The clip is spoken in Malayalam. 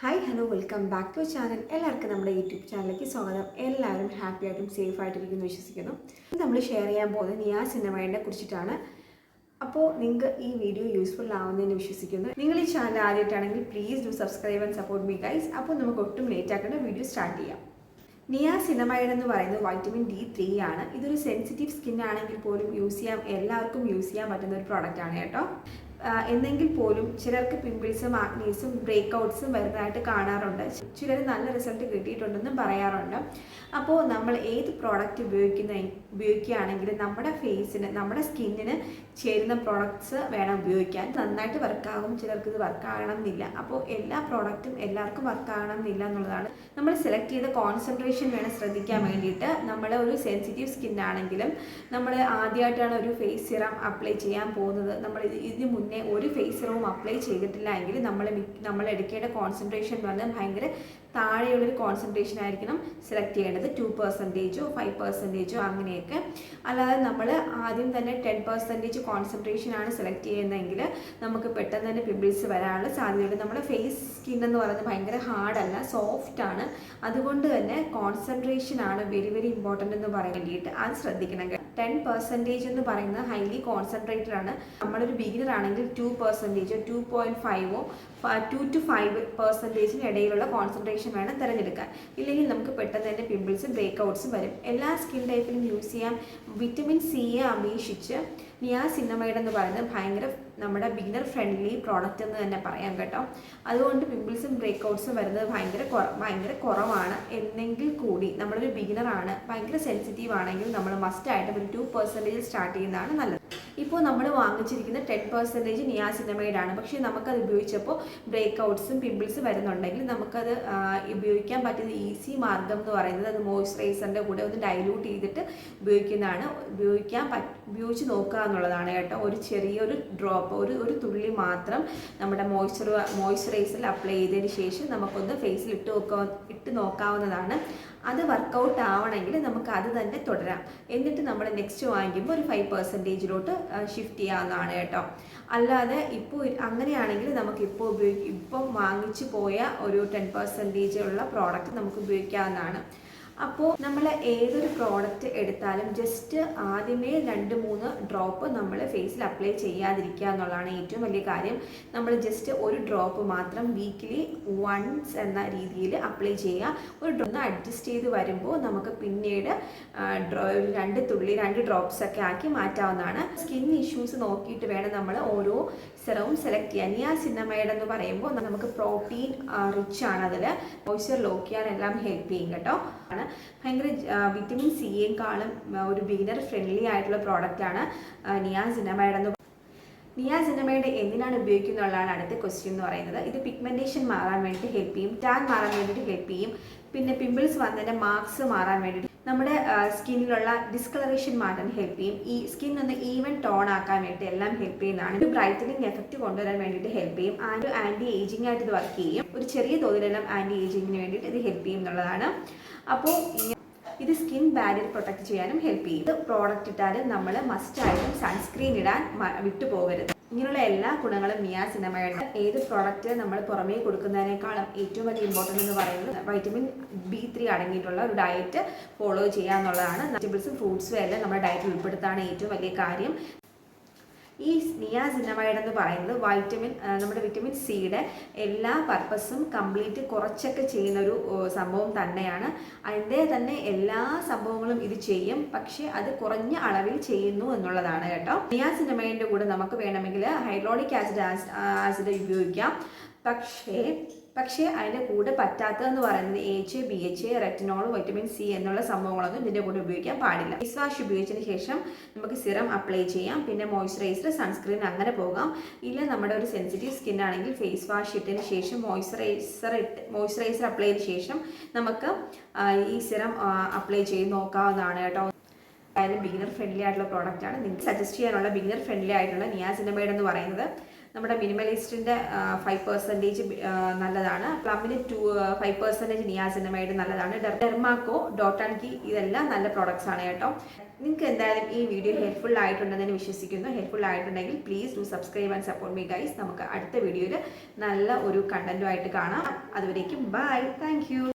Hi hello welcome back to channel എല്ലാവർക്കും നമ്മുടെ യൂട്യൂബ് ചാനലിലേക്ക് സ്വാഗതം. എല്ലാവരും ഹാപ്പി ആയിട്ടും സേഫ് ആയിട്ടിരിക്കുന്നു വിശ്വസിക്കുന്നു. നമ്മൾ ഷെയർ ചെയ്യാൻ പോകുന്നത് നിയാ സിനിമയെ കുറിച്ചിട്ടാണ്. അപ്പോൾ നിങ്ങൾക്ക് ഈ വീഡിയോ യൂസ്ഫുൾ ആവുന്നതെന്ന് വിശ്വസിക്കുന്നു. നിങ്ങൾ ഈ channel ആദ്യമായിട്ടാണെങ്കിൽ please do subscribe and support me guys അപ്പോൾ നമുക്ക് ഒട്ടും ലേറ്റ് ആക്കേണ്ട വീഡിയോ സ്റ്റാർട്ട് ചെയ്യാം. നിയാ സിനമൈഡ് എന്ന് പറയുന്നത് വൈറ്റമിൻ ഡി ത്രീ ആണ്. ഇതൊരു സെൻസിറ്റീവ് സ്കിൻ ആണെങ്കിൽ പോലും യൂസ് ചെയ്യാം എല്ലാവർക്കും യൂസ് ചെയ്യാൻ പറ്റുന്ന ഒരു പ്രോഡക്റ്റ് ആണ് കേട്ടോ. എന്നെങ്കിൽ പോലും ചിലർക്ക് പിമ്പിൾസും ആക്നീസും ബ്രേക്ക് ഔട്ട്സും വരുന്നതായിട്ട് കാണാറുണ്ട്. ചിലർ നല്ല റിസൾട്ട് കിട്ടിയിട്ടുണ്ടെന്നും പറയാറുണ്ട്. അപ്പോൾ നമ്മൾ ഏത് പ്രോഡക്റ്റ് ഉപയോഗിക്കുന്ന ഉപയോഗിക്കുകയാണെങ്കിലും നമ്മുടെ ഫേസിന് നമ്മുടെ സ്കിന്നിന് ചേരുന്ന പ്രോഡക്ട്സ് വേണം ഉപയോഗിക്കാൻ. നന്നായിട്ട് വർക്കാകും ചിലർക്ക് ഇത് വർക്കാകണം എന്നില്ല അപ്പോൾ എല്ലാ പ്രോഡക്റ്റും എല്ലാവർക്കും വർക്കാകണം എന്നില്ല എന്നുള്ളതാണ്. നമ്മൾ സെലക്ട് ചെയ്ത കോൺസെൻട്രേഷൻ വേണം ശ്രദ്ധിക്കാൻ വേണ്ടിയിട്ട്. നമ്മൾ ഒരു സെൻസിറ്റീവ് സ്കിന്നാണെങ്കിലും നമ്മൾ ആദ്യമായിട്ടാണ് ഒരു ഫേസ് സിറം അപ്ലൈ ചെയ്യാൻ പോകുന്നത്. നമ്മൾ ഇത് ഇതിന് ഒരു ഫേസ് റൂം അപ്ലൈ ചെയ്തിട്ടില്ല എങ്കിൽ നമ്മൾ നമ്മൾ എടുക്കേണ്ട കോൺസെൻട്രേഷൻ എന്ന് പറഞ്ഞാൽ ഭയങ്കര താഴെയുള്ളൊരു കോൺസെൻട്രേഷൻ ആയിരിക്കണം. സെലക്ട് ചെയ്യേണ്ടത് ടു പെർസെന്റേജോ ഫൈവ് പെർസെന്റേജോ അങ്ങനെയൊക്കെ. അല്ലാതെ നമ്മൾ ആദ്യം തന്നെ ടെൻ പെർസെന്റേജ് കോൺസെൻട്രേഷൻ ആണ് സെലക്ട് ചെയ്യുന്നതെങ്കിൽ നമുക്ക് പെട്ടെന്ന് തന്നെ പിമ്പിൾസ് വരാനുള്ള സാധ്യതയുണ്ട്. നമ്മുടെ ഫേസ് സ്കിൻ എന്ന് പറയുന്നത് ഭയങ്കര ഹാർഡല്ല സോഫ്റ്റ് ആണ്. അതുകൊണ്ട് തന്നെ കോൺസെൻട്രേഷൻ ആണ് വെരി വെരി ഇമ്പോർട്ടന്റ് എന്ന് പറയാൻ വേണ്ടിയിട്ട് അത് ശ്രദ്ധിക്കണം. ടെൻ പെർസെന്റേജ് എന്ന് പറയുന്നത് ഹൈലി കോൺസെൻട്രേറ്റഡ് ആണ്. നമ്മളൊരു ബിഗിനർ ആണെങ്കിൽ ടു പെർസെന്റേജോ ടു പോയിന്റ് ഫൈവോ ടു ടു ഫൈവ് പെർസെന്റേജിന് ഇടയിലുള്ള കോൺസെൻട്രേഷൻ വേണം തിരഞ്ഞെടുക്കാൻ. ഇല്ലെങ്കിൽ നമുക്ക് പെട്ടെന്ന് തന്നെ പിമ്പിൾസും ബ്രേക്ക് ഔട്ട്സും വരും. എല്ലാ സ്കിൻ ടൈപ്പിലും യൂസ് ചെയ്യാം. വിറ്റമിൻ സിയെ അപേക്ഷിച്ച് നിയാസിന്നമൈഡ് എന്ന് പറയുന്നത് ഭയങ്കര നമ്മുടെ ബിഗിനർ ഫ്രണ്ട്ലി പ്രോഡക്റ്റ് എന്ന് തന്നെ പറയാം കേട്ടോ. അതുകൊണ്ട് പിമ്പിൾസും ബ്രേക്ക് ഔട്ട്സും വരുന്നത് ഭയങ്കര ഭയങ്കര കുറവാണ്. എന്നെങ്കിൽ കൂടി നമ്മളൊരു ബിഗിനർ ആണ്. ഭയങ്കര സെൻസിറ്റീവ് ആണെങ്കിൽ നമ്മൾ മസ്റ്റ് ആയിട്ട് ഒരു ടു പെർസെന്റേജ് സ്റ്റാർട്ട് ചെയ്യുന്നതാണ് നല്ലത്. ഇപ്പോൾ നമ്മൾ വാങ്ങിച്ചിരിക്കുന്ന ടെൻ പെർസെന്റേജ് നിയാസിനമൈഡ് ആണ് പക്ഷേ നമുക്കത് ഉപയോഗിച്ചപ്പോൾ ബ്രേക്ക് ഔട്ട്സും പിമ്പിൾസ് വരുന്നുണ്ടെങ്കിൽ നമുക്കത് ഉപയോഗിക്കാൻ പറ്റുന്ന ഈസി മാർഗം എന്ന് പറയുന്നത് അത് മോയ്സ്ചറൈസറിന്റെ കൂടെ ഒന്ന് ഡൈലൂട്ട് ചെയ്തിട്ട് ഉപയോഗിക്കുന്നതാണ്. ഉപയോഗിക്കാൻ ഉപയോഗിച്ച് നോക്കുക എന്നുള്ളതാണ് കേട്ടോ. ഒരു ചെറിയൊരു ഡ്രോപ്പ് ഒരു ഒരു തുള്ളി മാത്രം നമ്മുടെ മോയ്സ്ചർ മോയ്സ്ചറൈസറിൽ അപ്ലൈ ചെയ്തതിന് ശേഷം നമുക്കൊന്ന് ഫേസിൽ ഇട്ട് നോക്കാ ഇട്ട് നോക്കാവുന്നതാണ്. അത് വർക്കൗട്ട് ആവണമെങ്കിൽ നമുക്ക് അത് തന്നെ തുടരാം. എന്നിട്ട് നമ്മൾ നെക്സ്റ്റ് വാങ്ങിക്കുമ്പോൾ ഒരു ഫൈവ് പെർസെന്റേജിലോട്ട് ഷിഫ്റ്റ് ചെയ്യാവുന്നതാണ് കേട്ടോ. അല്ലാതെ ഇപ്പോൾ അങ്ങനെയാണെങ്കിൽ നമുക്ക് ഇപ്പോൾ ഉപയോഗി ഇപ്പം വാങ്ങിച്ചു പോയ ഒരു ടെൻ പെർസെന്റേജ് ഉള്ള പ്രോഡക്റ്റ് നമുക്ക് ഉപയോഗിക്കാവുന്നതാണ്. അപ്പോൾ നമ്മൾ ഏതൊരു പ്രോഡക്റ്റ് എടുത്താലും ജസ്റ്റ് ആദ്യമേ രണ്ട് മൂന്ന് ഡ്രോപ്പ് നമ്മൾ ഫേസിൽ അപ്ലൈ ചെയ്യാതിരിക്കുക എന്നുള്ളതാണ് ഏറ്റവും വലിയ കാര്യം. നമ്മൾ ജസ്റ്റ് ഒരു ഡ്രോപ്പ് മാത്രം വീക്കിലി വൺസ് എന്ന രീതിയിൽ അപ്ലൈ ചെയ്യുക. ഒരു ഒന്ന് അഡ്ജസ്റ്റ് ചെയ്ത് വരുമ്പോൾ നമുക്ക് പിന്നീട് ഡ്രോ- രണ്ട് തുള്ളി രണ്ട് ഡ്രോപ്സ് ഒക്കെ ആക്കി മാറ്റാവുന്നതാണ്. സ്കിൻ ഇഷ്യൂസ് നോക്കിയിട്ട് വേണം നമ്മൾ ഓരോ സെറവും സെലക്ട് ചെയ്യാൻ. സിനിമയുടെ എന്ന് പറയുമ്പോൾ നമുക്ക് പ്രോട്ടീൻ റിച്ച് ആണ് അതിൽ മോയ്സ്ചർ ലോക്ക് ചെയ്യാൻ എല്ലാം ഹെൽപ്പ് ചെയ്യും കേട്ടോ. ആണ് ഭയങ്കര വിറ്റമിൻ സിയേക്കാളും ഒരു ബിഗിനർ ഫ്രണ്ട്ലി ആയിട്ടുള്ള പ്രോഡക്റ്റ് ആണ് നിയാ സിന്നമൈഡ് എന്ന് നിയാസിനമൈഡ് എന്തിനാണ് ഉപയോഗിക്കുന്നുള്ളതാണ് അടുത്ത ക്വസ്റ്റ്യൻ എന്ന് പറയുന്നത്. ഇത് പിഗ്മെന്റേഷൻ മാറാൻ വേണ്ടിയിട്ട് ഹെൽപ്പ് ചെയ്യും ടാൻ മാറാൻ വേണ്ടിയിട്ട് ഹെൽപ്പ് ചെയ്യും. പിന്നെ പിമ്പിൾസ് വന്നതിന്റെ മാർക്സ് മാറാൻ വേണ്ടിയിട്ട് നമ്മുടെ സ്കിന്നിലുള്ള ഡിസ്കളറേഷൻ മാറ്റാൻ ഹെൽപ്പ് ചെയ്യും. ഈ സ്കിൻ ഒന്ന് ഈവൻ ടോൺ ആക്കാൻ വേണ്ടിയിട്ട് എല്ലാം ഹെൽപ്പ് ചെയ്യുന്നതാണ്. ഒരു ബ്രൈറ്റനിങ് എഫക്റ്റ് കൊണ്ടുവരാൻ വേണ്ടിയിട്ട് ഹെൽപ്പ് ചെയ്യും. ആൻഡ് ആന്റി ഏജിംഗ് ആയിട്ട് ഇത് വർക്ക് ചെയ്യും. ഒരു ചെറിയ തോതിലെല്ലാം ആന്റി ഏജിങ്ങിന് വേണ്ടിയിട്ട് ഇത് ഹെൽപ്പ് ചെയ്യും എന്നുള്ളതാണ്. അപ്പോൾ ഇത് സ്കിൻ ബാരിയർ പ്രൊട്ടക്ട് ചെയ്യാനും ഹെൽപ്പ് ചെയ്യും. ഇത് പ്രോഡക്റ്റ് ഇട്ടാൽ നമ്മൾ മസ്റ്റ് ആയിട്ടും സൺസ്ക്രീൻ ഇടാൻ വിട്ടു പോകരുത് ഇങ്ങനെയുള്ള എല്ലാ ഗുണങ്ങളും മിയാ സിനിമയുടെ ഏത് പ്രോഡക്റ്റ് നമ്മൾ പുറമേ കൊടുക്കുന്നതിനേക്കാളും ഏറ്റവും വലിയ ഇമ്പോർട്ടന്റ് എന്ന് പറയുന്നത് വൈറ്റമിൻ ബി ത്രീ അടങ്ങിയിട്ടുള്ള ഒരു ഡയറ്റ് ഫോളോ ചെയ്യുക എന്നുള്ളതാണ് വെജിറ്റബിൾസും ഫ്രൂട്ട്സും എല്ലാം നമ്മുടെ ഡയറ്റിൽ ഉൾപ്പെടുത്താണ് ഏറ്റവും വലിയ കാര്യം. ഈ നിയാസിനമൈഡ് എന്ന് പറയുന്നത് വൈറ്റമിൻ നമ്മുടെ വിറ്റമിൻ സിയുടെ എല്ലാ പർപ്പസും കംപ്ലീറ്റ് കുറച്ചൊക്കെ ചെയ്യുന്ന ഒരു സംഭവം തന്നെയാണ്. അതിന്റെ തന്നെ എല്ലാ സംഭവങ്ങളും ഇത് ചെയ്യും. പക്ഷേ അത് കുറഞ്ഞ അളവിൽ ചെയ്യുന്നു എന്നുള്ളതാണ് കേട്ടോ. നിയാസിനമൈഡിന്റെ കൂടെ നമുക്ക് വേണമെങ്കിൽ ഹൈഡ്രോളിക് ആസിഡ് ആസിഡ് ഉപയോഗിക്കാം. പക്ഷേ പക്ഷേ അതിന്റെ കൂടെ പറ്റാത്തതെന്ന് പറയുന്നത് H B H retinol vitamin C എന്നുള്ള സംഭവങ്ങളൊന്നും ഇതിന്റെ കൂടെ ഉപയോഗിക്കാൻ പാടില്ല. ഫേസ് വാഷ് ഉപയോഗിച്ചതിന് ശേഷം നമുക്ക് സിറം അപ്ലൈ ചെയ്യാം. പിന്നെ മോയ്സ്ചറൈസർ സൺസ്ക്രീൻ അങ്ങനെ പോകാം. ഇല്ല നമ്മുടെ ഒരു സെൻസിറ്റീവ് സ്കിൻ ആണെങ്കിൽ ഫേസ് വാഷ് ഇട്ടതിന് ശേഷം മോയ്സ്ചറൈസർ ഇട്ട് മോയ്സ്ചറൈസർ അപ്ലൈ ചെയ്തതിന് ശേഷം നമുക്ക് ഈ സിറം അപ്ലൈ ചെയ്ത് നോക്കാവുന്നതാണ് കേട്ടോ. അതായത് ബിഗിനർ ഫ്രണ്ട്ലി ആയിട്ടുള്ള പ്രോഡക്റ്റാണ് നിങ്ങൾക്ക് സജസ്റ്റ് ചെയ്യാനുള്ള ബിഗിനർ ഫ്രണ്ട്ലി ആയിട്ടുള്ള നിയാസിനമൈഡ് എന്ന് പറയുന്നത് നമ്മുടെ മിനിമലിസ്റ്റിന്റെ ഫൈവ് പെർസെന്റേജ് നല്ലതാണ്. പ്ലമ്മിന് ടു ഫൈവ് പെർസെന്റേജ് നിയാസിനമൈഡ് നല്ലതാണ്. ഡെർമാക്കോ ഡോട്ട് ആൻഡ് കി ഇതെല്ലാം നല്ല പ്രോഡക്റ്റ്സ് ആണ് കേട്ടോ. നിങ്ങൾക്ക് എന്തായാലും ഈ വീഡിയോ ഹെൽപ്ഫുൾ ആയിട്ടുണ്ടെന്ന് വിശ്വസിക്കുന്നു. ഹെൽപ്ഫുൾ ആയിട്ടുണ്ടെങ്കിൽ please do subscribe and support me guys നമുക്ക് അടുത്ത വീഡിയോയിൽ നല്ല ഒരു കണ്ടന്റുമായിട്ട് കാണാം. അതുവരേക്കും ബൈ താങ്ക്